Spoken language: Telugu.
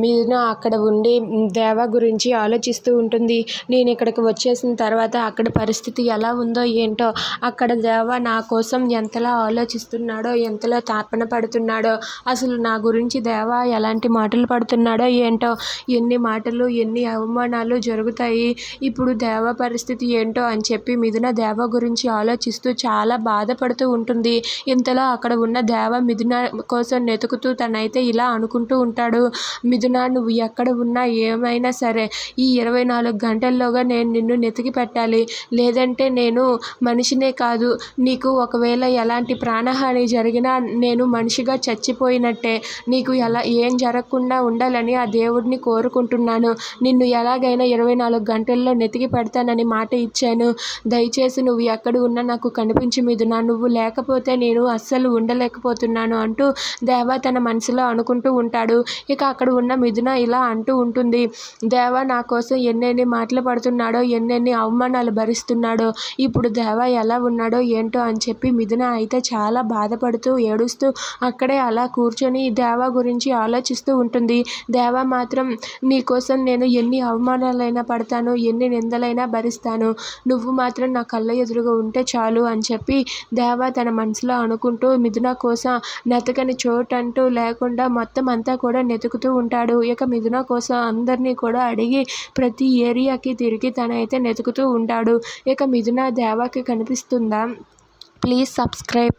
మీన అక్కడ ఉండి దేవ గురించి ఆలోచిస్తూ ఉంటుంది. నేను ఇక్కడికి వచ్చేసిన తర్వాత అక్కడ పరిస్థితి ఎలా ఉందో ఏంటో అక్కడ దేవ నా కోసం ఎంతలా ఆలోచిస్తున్నాడో ఎంతలా తాపన పడుతున్నాడో అసలు నా గురించి దేవ ఎలాంటి మాటలు పడుతున్నాడో ఏంటో ఎన్ని మాటలు ఎన్ని అవమానాలు జరుగుతాయి ఇప్పుడు దేవ పరిస్థితి ఏంటో అని చెప్పి మిథున దేవ గురించి ఆలోచిస్తూ చాలా బాధపడుతూ ఉంటుంది. ఇంతలో అక్కడ ఉన్న దేవ మిథున కోసం వెతుకుతూ తనైతే ఇలా అనుకుంటూ ఉంటాడు. మిథున నువ్వు ఎక్కడ ఉన్నా ఏమైనా సరే ఈ ఇరవై నాలుగు గంటల్లోగా నేను నిన్ను వెతికి పెట్టాలి. లేదంటే నేను మనిషినే కాదు. నీకు ఒకవేళ ఎలాంటి ప్రాణహాని జరిగినా నేను మనిషిగా చచ్చిపోయినట్టే. నీకు ఎలా ఏం జరగకుండా ఉండాలని ఆ దేవుడిని కోరుకుంటున్నాను. నిన్ను ఎలాగైనా ఇరవై నాలుగు గంటల్లో నెతికి పెడతానని మాట ఇచ్చాను. దయచేసి నువ్వు ఎక్కడ ఉన్నా నాకు కనిపించి మీదునా? నువ్వు లేకపోతే నేను అస్సలు ఉండలేకపోతున్నాను అంటూ దేవా తన మనసులో అనుకుంటూ ఉంటాడు. ఇక అక్కడ ఉన్న మిథున ఇలా అంటూ ఉంటుంది. దేవ నా కోసం ఎన్నెన్ని మాటలు పడుతున్నాడో ఎన్నెన్ని అవమానాలు భరిస్తున్నాడో ఇప్పుడు దేవ ఎలా ఉన్నాడో ఏంటో అని చెప్పి మిథున అయితే చాలా బాధపడుతూ ఏడుస్తూ అక్కడే అలా కూర్చొని దేవ గురించి ఆలోచిస్తూ ఉంటుంది. దేవ మాత్రం నీకోసం నేను ఎన్ని అవమానాలైనా పడతాను ఎన్ని నిందలైనా భరిస్తాను నువ్వు మాత్రం నా కళ్ళ ఎదురుగా ఉంటే చాలు అని చెప్పి దేవ తన మనసులో అనుకుంటూ మిథున కోసం నెతకని చోటంటూ లేకుండా మొత్తం అంతా కూడా వెతుకుతూ ఉంటాడు ఇక మిథున కోసం అందరినీ కూడా అడిగి ప్రతి ఏరియాకి తిరిగి తనైతే వెతుకుతూ ఉంటాడు. ఇక మిథున దేవాకి కనిపిస్తుందా? Please subscribe